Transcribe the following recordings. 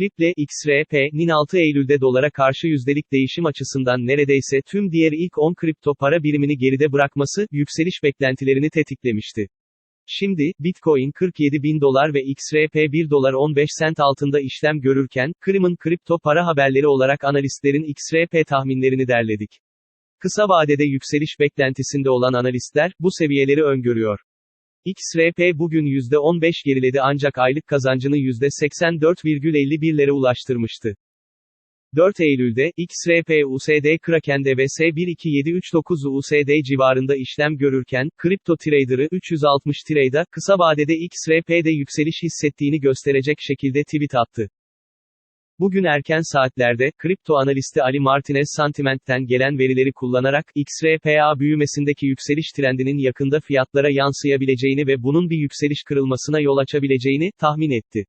Ripple XRP'nin 6 Eylül'de dolara karşı yüzdelik değişim açısından neredeyse tüm diğer ilk 10 kripto para birimini geride bırakması, yükseliş beklentilerini tetiklemişti. Şimdi, Bitcoin 47 bin dolar ve XRP 1 dolar 15 sent altında işlem görürken, Krim'in kripto para haberleri olarak analistlerin XRP tahminlerini derledik. Kısa vadede yükseliş beklentisinde olan analistler, bu seviyeleri öngörüyor. XRP bugün %15 geriledi ancak aylık kazancını %84,51'lere ulaştırmıştı. 4 Eylül'de, XRP USD Kraken'de ve S12739 USD civarında işlem görürken, kripto trader'ı 360 trade'a, kısa vadede XRP'de yükseliş hissettiğini gösterecek şekilde tweet attı. Bugün erken saatlerde, kripto analisti Ali Martinez Sentiment'ten gelen verileri kullanarak, XRPA büyümesindeki yükseliş trendinin yakında fiyatlara yansıyabileceğini ve bunun bir yükseliş kırılmasına yol açabileceğini, tahmin etti.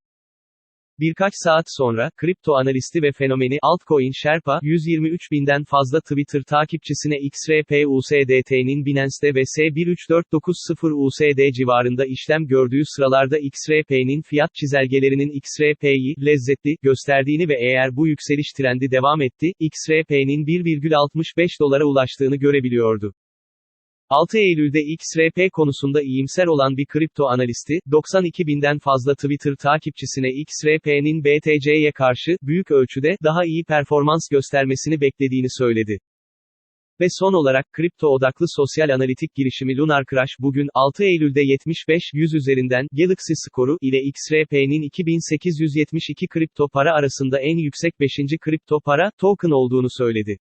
Birkaç saat sonra, kripto analisti ve fenomeni altcoin Sherpa, 123 binden fazla Twitter takipçisine XRP USDT'nin Binance'de ve S13490 USD civarında işlem gördüğü sıralarda XRP'nin fiyat çizelgelerinin XRP'yi lezzetli gösterdiğini ve eğer bu yükseliş trendi devam etti, XRP'nin 1,65 dolara ulaştığını görebiliyordu. 6 Eylül'de XRP konusunda iyimser olan bir kripto analisti, 92 binden fazla Twitter takipçisine XRP'nin BTC'ye karşı, büyük ölçüde, daha iyi performans göstermesini beklediğini söyledi. Ve son olarak, kripto odaklı sosyal analitik girişimi Lunar Crash bugün, 6 Eylül'de 75-100 üzerinden, Galaxy skoru ile XRP'nin 2872 kripto para arasında en yüksek 5. kripto para, token olduğunu söyledi.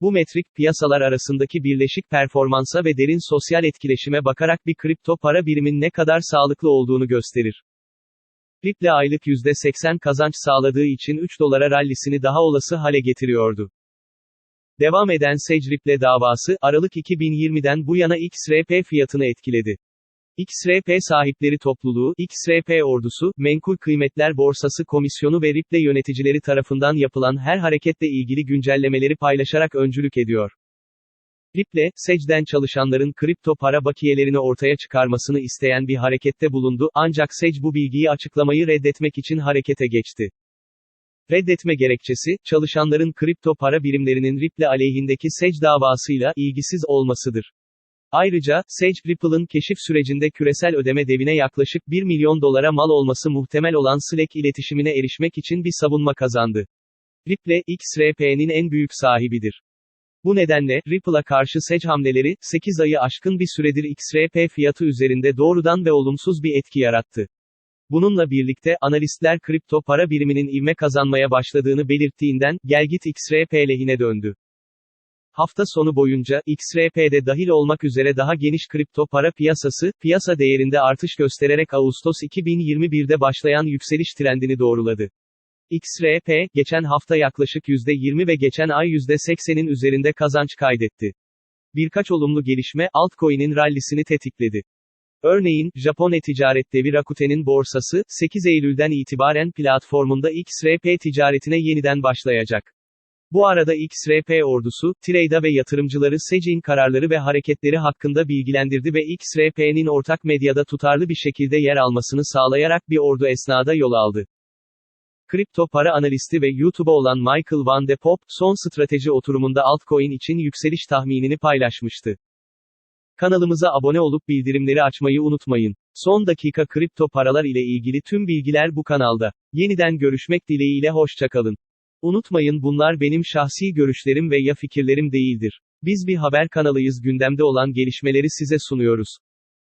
Bu metrik, piyasalar arasındaki birleşik performansa ve derin sosyal etkileşime bakarak bir kripto para birimin ne kadar sağlıklı olduğunu gösterir. Ripple aylık %80 kazanç sağladığı için 3 dolara rallisini daha olası hale getiriyordu. Devam eden Sage Ripple davası, Aralık 2020'den bu yana XRP fiyatını etkiledi. XRP sahipleri topluluğu, XRP ordusu, Menkul Kıymetler Borsası Komisyonu ve Ripple yöneticileri tarafından yapılan her hareketle ilgili güncellemeleri paylaşarak öncülük ediyor. Ripple, Sage'den çalışanların kripto para bakiyelerini ortaya çıkarmasını isteyen bir harekette bulundu, ancak Sage bu bilgiyi açıklamayı reddetmek için harekete geçti. Reddetme gerekçesi, çalışanların kripto para birimlerinin Ripple aleyhindeki Sage davasıyla ilgisiz olmasıdır. Ayrıca, Sage, Ripple'ın keşif sürecinde küresel ödeme devine yaklaşık 1 milyon dolara mal olması muhtemel olan Slack iletişimine erişmek için bir savunma kazandı. Ripple, XRP'nin en büyük sahibidir. Bu nedenle, Ripple'a karşı Sage hamleleri, 8 ayı aşkın bir süredir XRP fiyatı üzerinde doğrudan ve olumsuz bir etki yarattı. Bununla birlikte, analistler kripto para biriminin ivme kazanmaya başladığını belirttiğinden, gelgit XRP lehine döndü. Hafta sonu boyunca, XRP'de dahil olmak üzere daha geniş kripto para piyasası, piyasa değerinde artış göstererek Ağustos 2021'de başlayan yükseliş trendini doğruladı. XRP, geçen hafta yaklaşık %20 ve geçen ay %80'in üzerinde kazanç kaydetti. Birkaç olumlu gelişme, altcoin'in rallisini tetikledi. Örneğin, Japon e-ticaret devi Rakuten'in borsası, 8 Eylül'den itibaren platformunda XRP ticaretine yeniden başlayacak. Bu arada XRP ordusu, trade'a ve yatırımcıları Sage'in kararları ve hareketleri hakkında bilgilendirdi ve XRP'nin ortak medyada tutarlı bir şekilde yer almasını sağlayarak bir ordu esnada yol aldı. Kripto para analisti ve YouTube'a olan Michael Van de Pop, son strateji oturumunda altcoin için yükseliş tahminini paylaşmıştı. Kanalımıza abone olup bildirimleri açmayı unutmayın. Son dakika kripto paralar ile ilgili tüm bilgiler bu kanalda. Yeniden görüşmek dileğiyle hoşçakalın. Unutmayın bunlar benim şahsi görüşlerim ve ya fikirlerim değildir. Biz bir haber kanalıyız gündemde olan gelişmeleri size sunuyoruz.